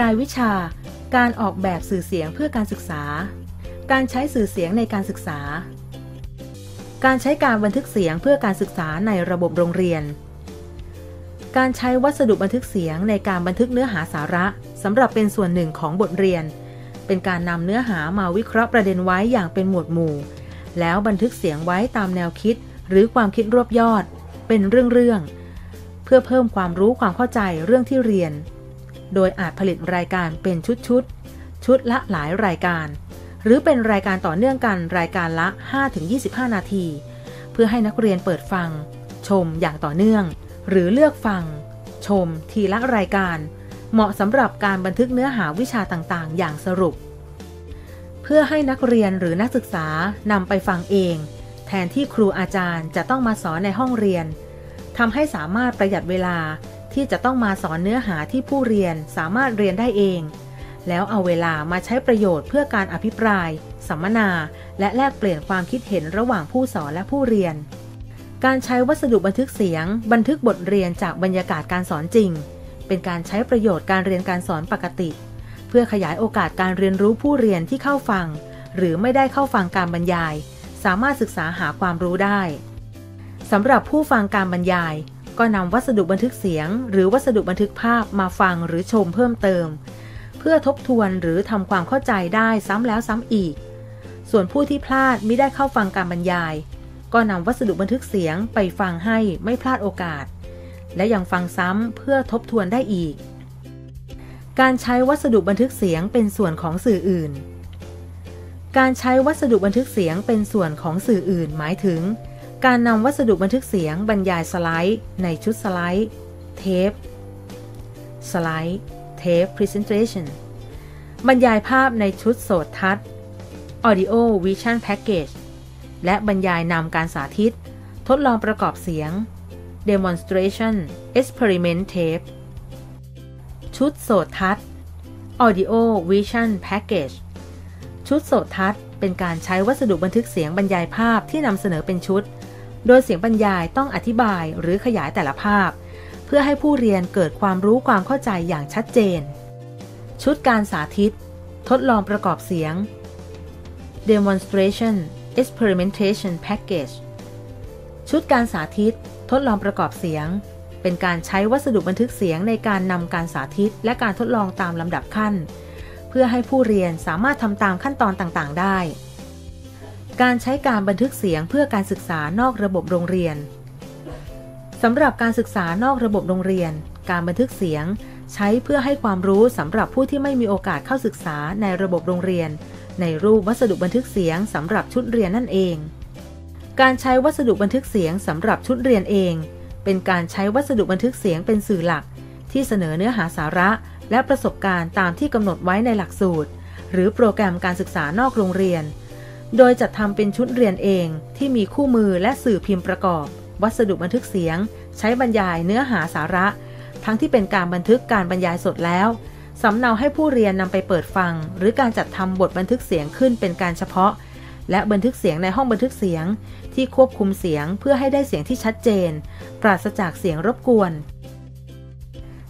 รายวิชา การออกแบบสื่อเสียงเพื่อการศึกษา การใช้สื่อเสียงในการศึกษา การใช้การบันทึกเสียงเพื่อการศึกษาในระบบโรงเรียน การใช้วัสดุบันทึกเสียงในการบันทึกเนื้อหาสาระสำหรับเป็นส่วนหนึ่งของบทเรียน เป็นการนำเนื้อหามาวิเคราะห์ประเด็นไว้อย่างเป็นหมวดหมู่ แล้วบันทึกเสียงไว้ตามแนวคิด หรือความคิดรวบยอด เป็นเรื่องๆเพื่อเพิ่มความรู้ความเข้าใจเรื่องที่เรียน โดยอาจผลิตรายการเป็นชุดๆชชุดละหลายรายการ หรือเป็นรายการต่อเนื่องกันรายการละ 5-25 นาที เพื่อให้นักเรียนเปิดฟัง ชมอย่างต่อเนื่อง หรือเลือกฟัง ชมทีละรายการ เหมาะสำหรับการบันทึกเนื้อหาวิชาต่างๆ อย่างสรุป เพื่อให้นักเรียนหรือนักศึกษานำไปฟังเอง แทนที่ครูอาจารย์จะต้องมาสอนในห้องเรียนทำให้สามารถประหยัดเวลา ที่จะต้องมาสอนเนื้อหาที่ผู้เรียนสามารถเรียนได้เอง แล้วเอาเวลามาใช้ประโยชน์เพื่อการอภิปราย สัมมนา และแลกเปลี่ยนความคิดเห็นระหว่างผู้สอนและผู้เรียน การใช้วัสดุบันทึกเสียง บันทึกบทเรียนจากบรรยากาศการสอนจริง เป็นการใช้ประโยชน์การเรียนการสอนปกติ เพื่อขยายโอกาสการเรียนรู้ผู้เรียนที่เข้าฟัง หรือไม่ได้เข้าฟังการบรรยาย สามารถศึกษาหาความรู้ได้สำหรับผู้ฟังการบรรยาย ก็นำวัสดุบันทึกเสียง หรือวัสดุบันทึกภาพมาฟังหรือชมเพิ่มเติม เพื่อทบทวนหรือทำความเข้าใจได้ซ้ำแล้วซ้ำอีก ส่วนผู้ที่พลาดไม่ได้เข้าฟังการบรรยาย ก็นำวัสดุบันทึกเสียงไปฟังให้ไม่พลาดโอกาส และยังฟังซ้ำเพื่อทบทวนได้อีก การใช้วัสดุบันทึกเสียงเป็นส่วนของสื่ออื่น การใช้วัสดุบันทึกเสียงเป็นส่วนของสื่ออื่นหมายถึง การนำวัสดุบันทึกเสียงบรรยายสไลด์ ในชุดสไลด์ เทป สไลด์ เทป presentation บรรยายภาพในชุดโสดทัศน์ audio vision package และบรรยายนำการสาธิต ทดลองประกอบเสียง demonstration experiment tape ชุดโสดทัศน์ audio vision package ชุดโสดทัศน์เป็นการใช้วัสดุบันทึกเสียงบรรยายภาพที่นำเสนอเป็นชุด โดยเสียงบรรยายต้องอธิบายหรือขยายแต่ละภาพ เพื่อให้ผู้เรียนเกิดความรู้ความเข้าใจอย่างชัดเจน ชุดการสาธิต ทดลองประกอบเสียง demonstration experimentation package ชุดการสาธิต ทดลองประกอบเสียง เป็นการใช้วัสดุบันทึกเสียงในการนำการสาธิต และการทดลองตามลำดับขั้น เพื่อให้ผู้เรียนสามารถทำตามขั้นตอนต่างๆ ได้ การใช้การบันทึกเสียงเพื่อการศึกษานอกระบบโรงเรียนสำหรับการศึกษานอกระบบโรงเรียน การบันทึกเสียง ใช้เพื่อให้ความรู้สำหรับผู้ที่ไม่มีโอกาสเข้าศึกษาในระบบโรงเรียน ในรูปวัสดุบันทึกเสียงสำหรับชุดเรียนนั่นเอง การใช้วัสดุบันทึกเสียงสำหรับชุดเรียนเอง เป็นการใช้วัสดุบันทึกเสียงเป็นสื่อหลัก ที่เสนอเนื้อหาสาระ และประสบการณ์ตามที่กำหนดไว้ในหลักสูตร หรือโปรแกรมการศึกษานอกโรงเรียน โดยจัดทำเป็นชุดเรียนเองที่มีคู่มือและสื่อพิมพ์ประกอบ วัสดุบันทึกเสียง ใช้บรรยายเนื้อหาสาระ ทั้งที่เป็นการบันทึกการบรรยายสดแล้วสำเนาให้ผู้เรียนนำไปเปิดฟัง หรือการจัดทำบทบันทึกเสียงขึ้นเป็นการเฉพาะ และบันทึกเสียงในห้องบันทึกเสียง ที่ควบคุมเสียงเพื่อให้ได้เสียงที่ชัดเจน ปราศจากเสียงรบกวน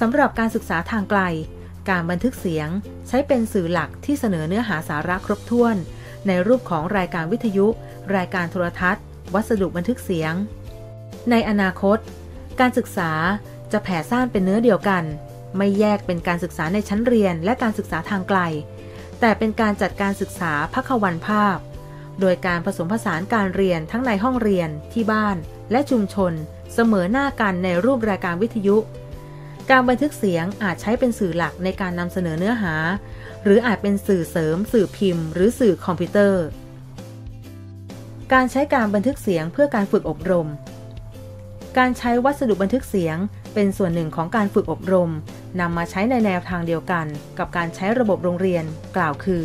สำหรับการศึกษาทางไกล การบันทึกเสียง ใช้เป็นสื่อหลักที่เสนอเนื้อหาสาระครบถ้วน ในรูปของรายการวิทยุ รายการโทรทัศน์ วัสดุบันทึกเสียง ในอนาคต การศึกษาจะแผ่ซ่านเป็นเนื้อเดียวกัน ไม่แยกเป็นการศึกษาในชั้นเรียนและการศึกษาทางไกล แต่เป็นการจัดการศึกษาพักวันภาพ โดยการผสมผสานการเรียนทั้งในห้องเรียนที่บ้านและชุมชน เสมอหน้ากันในรูปรายการวิทยุ การบันทึกเสียงอาจใช้เป็นสื่อหลักในการนำเสนอเนื้อหา หรืออาจเป็นสื่อเสริม สื่อพิมพ์ หรือสื่อคอมพิวเตอร์ การใช้การบันทึกเสียงเพื่อการฝึกอบรม การใช้วัสดุบันทึกเสียงเป็นส่วนหนึ่งของการฝึกอบรมนำมาใช้ในแนวทางเดียวกัน กับการใช้ระบบโรงเรียน กล่าวคือ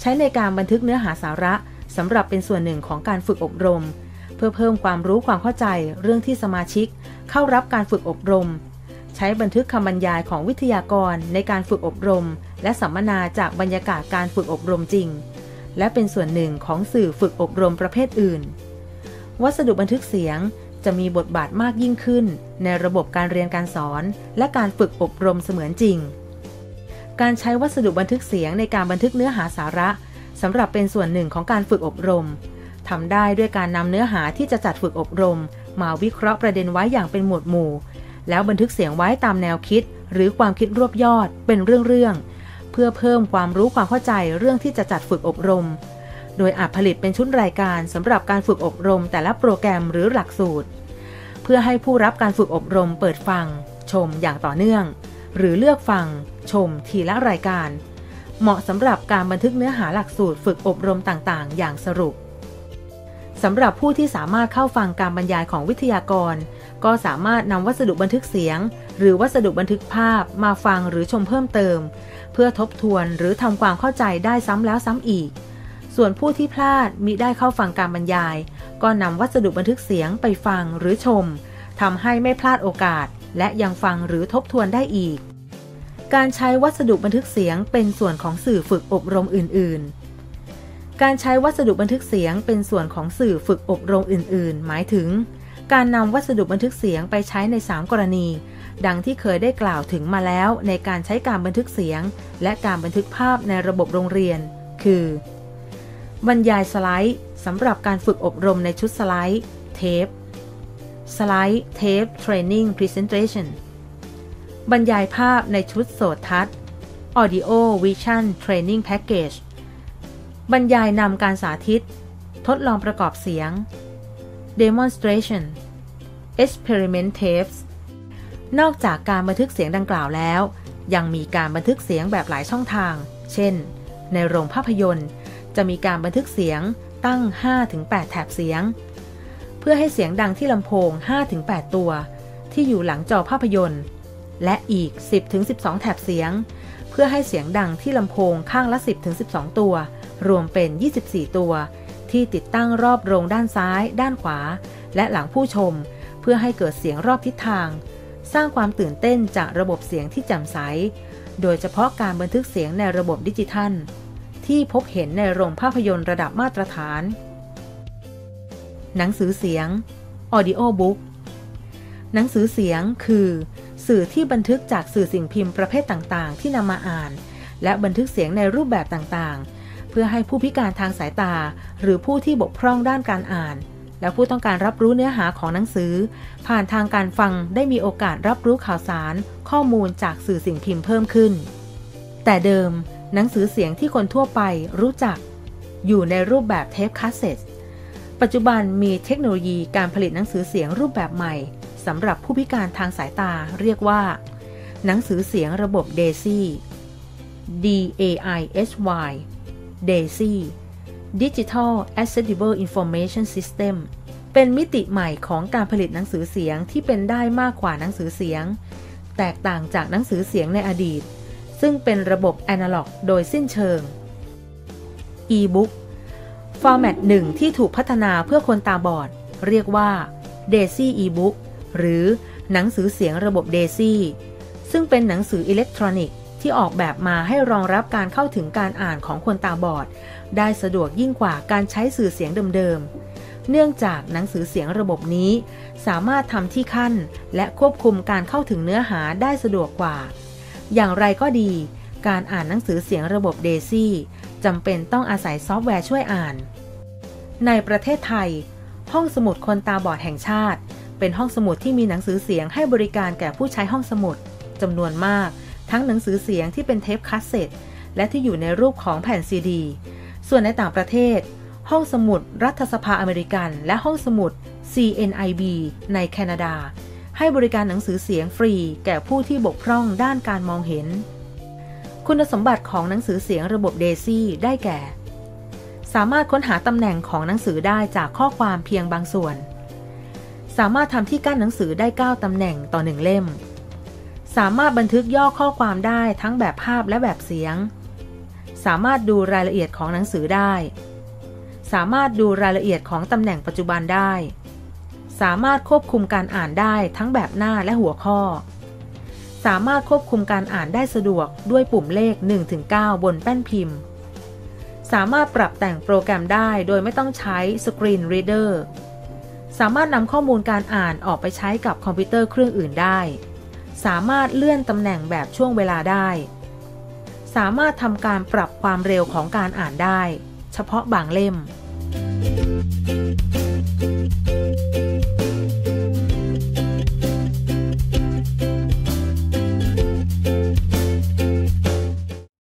ใช้ในการบันทึกเนื้อหาสาระสำหรับเป็นส่วนหนึ่งของการฝึกอบรม เพื่อเพิ่มความรู้ความเข้าใจเรื่องที่สมาชิก เข้ารับการฝึกอบรม ใช้บันทึกคำบรรยายของวิทยากรในการฝึกอบรม และสัมมนาจากบรรยากาศการฝึกอบรมจริง และเป็นส่วนหนึ่งของสื่อฝึกอบรมประเภทอื่น วัสดุบันทึกเสียงจะมีบทบาทมากยิ่งขึ้น ในระบบการเรียนการสอน และการฝึกอบรมเสมือนจริง การใช้วัสดุบันทึกเสียงในการบันทึกเนื้อหาสาระสำหรับเป็นส่วนหนึ่งของการฝึกอบรมทำได้ด้วยการนำเนื้อหาที่จะจัดฝึกอบรม มาวิเคราะห์ประเด็นไว้อย่างเป็นหมวดหมู่ แล้วบันทึกเสียงไว้ตามแนวคิด หรือความคิดรวบยอดเป็นเรื่องๆเพื่อเพิ่มความรู้ความเข้าใจเรื่องที่จะจัดฝึกอบรม โดยอาจผลิตเป็นชุดรายการสำหรับการฝึกอบรมแต่ละโปรแกรมหรือหลักสูตร เพื่อให้ผู้รับการฝึกอบรมเปิดฟัง ชมอย่างต่อเนื่อง หรือเลือกฟัง ชมทีละรายการ เหมาะสำหรับการบันทึกเนื้อหาหลักสูตรฝึกอบรมต่างๆ อย่างสรุปสำหรับผู้ที่สามารถเข้าฟังการบรรยายของวิทยากร ก็สามารถนำวัสดุบันทึกเสียง หรือวัสดุบันทึกภาพมาฟังหรือชมเพิ่มเติม เพื่อทบทวนหรือทำความเข้าใจได้ซ้ำแล้วซ้ำอีก ส่วนผู้ที่พลาดมิได้เข้าฟังการบรรยาย ก็นำวัสดุบันทึกเสียงไปฟังหรือชมทำให้ไม่พลาดโอกาส และยังฟังหรือทบทวนได้อีก การใช้วัสดุบันทึกเสียงเป็นส่วนของสื่อฝึกอบรมอื่น ๆการใช้วัสดุบันทึกเสียงเป็นส่วนของสื่อฝึกอบรมอื่น ๆ หมายถึง การนำวัสดุบันทึกเสียงไปใช้ใน 3 กรณี ดังที่เคยได้กล่าวถึงมาแล้วในการใช้การบันทึกเสียง และการบันทึกภาพในระบบโรงเรียน คือ บรรยายสไลด์สำหรับการฝึกอบรมในชุดสไลด์ เทป สไลด์ เทป Training Presentation บรรยายภาพในชุดโสดทัศน์ Audio Vision Training Package บรรยายนำการสาธิต ทดลองประกอบเสียง demonstration experiment tapes นอกจากการบันทึกเสียงดังกล่าวแล้ว ยังมีการบันทึกเสียงแบบหลายช่องทาง เช่น ในโรงภาพยนตร์ จะมีการบันทึกเสียงตั้ง 5-8 แถบเสียง เพื่อให้เสียงดังที่ลำโพง 5-8 ตัว ที่อยู่หลังจอภาพยนตร์ และอีก 10-12 แถบเสียง เพื่อให้เสียงดังที่ลำโพงข้างละ 10-12 ตัว รวมเป็น 24 ตัว ที่ติดตั้งรอบโรงด้านซ้าย ด้านขวา และหลังผู้ชม เพื่อให้เกิดเสียงรอบทิศทาง สร้างความตื่นเต้นจากระบบเสียงที่แจ่มใส โดยเฉพาะการบันทึกเสียงในระบบดิจิทัล ที่พบเห็นในโรงภาพยนตร์ระดับมาตรฐาน หนังสือเสียง Audio Book หนังสือเสียงคือ สื่อที่บันทึกจากสื่อสิ่งพิมพ์ประเภทต่างๆ ที่นำมาอ่าน และบันทึกเสียงในรูปแบบต่างๆ พื่อให้ผู้พิการทางสายตา หรือผู้ที่บกพร่องด้านการอ่าน และผู้ต้องการรับรู้เนื้อหาของหนังสือ ผ่านทางการฟังได้มีโอกาสรับรู้ข่าวสาร ข้อมูลจากสื่อสิ่งพิมพ์เพิ่มขึ้น แต่เดิม หนังสือเสียงที่คนทั่วไปรู้จัก อยู่ในรูปแบบเทปคาสเซ็ตปัจจุบันมีเทคโนโลยีการผลิตหนังสือเสียงรูปแบบใหม่สำหรับผู้พิการทางสายตาเรียกว่า หนังสือเสียงระบบ DAISY D A I S Y DAISY Digital Accessible Information System เป็นมิติใหม่ของการผลิตหนังสือเสียงที่เป็นได้มากกว่าหนังสือเสียง แตกต่างจากหนังสือเสียงในอดีต ซึ่งเป็นระบบแอนะล็อกโดยสิ้นเชิง e-book ฟอร์แมตหนึ่งที่ถูกพัฒนาเพื่อคนตาบอด เรียกว่า DAISY e-book หรือหนังสือเสียงระบบ DAISY ซึ่งเป็นหนังสืออิเล็กทรอนิกส์ ที่ออกแบบมาให้รองรับการเข้าถึงการอ่านของคนตาบอด ได้สะดวกยิ่งกว่าการใช้สื่อเสียงเดิมๆ เนื่องจากหนังสือเสียงระบบนี้ สามารถทำที่ขั้น และควบคุมการเข้าถึงเนื้อหาได้สะดวกกว่า อย่างไรก็ดี การอ่านหนังสือเสียงระบบเดซี่จำเป็นต้องอาศัยซอฟต์แวร์ช่วยอ่าน ในประเทศไทย ห้องสมุดคนตาบอดแห่งชาติ เป็นห้องสมุดที่มีหนังสือเสียงให้บริการแก่ผู้ใช้ห้องสมุดจำนวนมาก ทั้งหนังสือเสียงที่เป็นเทปคาสเซ็ตและที่อยู่ในรูปของแผ่นซีดี ส่วนในต่างประเทศ ห้องสมุดรัฐสภาอเมริกัน และห้องสมุด CNIB ในแคนาดา ให้บริการหนังสือเสียงฟรี แก่ผู้ที่บกพร่องด้านการมองเห็น คุณสมบัติของหนังสือเสียงระบบเดซี่ได้แก่ สามารถค้นหาตำแหน่งของหนังสือได้จากข้อความเพียงบางส่วน สามารถทำที่กั้นหนังสือได้ 9ตำแหน่งต่อหนึ่งเล่ม สามารถบันทึกย่อข้อความได้ทั้งแบบภาพและแบบเสียง สามารถดูรายละเอียดของหนังสือได้ สามารถดูรายละเอียดของตำแหน่งปัจจุบันได้ สามารถควบคุมการอ่านได้ทั้งแบบหน้าและหัวข้อ สามารถควบคุมการอ่านได้สะดวกด้วยปุ่มเลข 1-9 บนแป้นพิมพ์ สามารถปรับแต่งโปรแกรมได้โดยไม่ต้องใช้สกรีนรีเดอร์สามารถนำข้อมูลการอ่านออกไปใช้กับคอมพิวเตอร์เครื่องอื่นได้ สามารถเลื่อนตำแหน่งแบบช่วงเวลาได้ สามารถทำการปรับความเร็วของการอ่านได้ เฉพาะบางเล่ม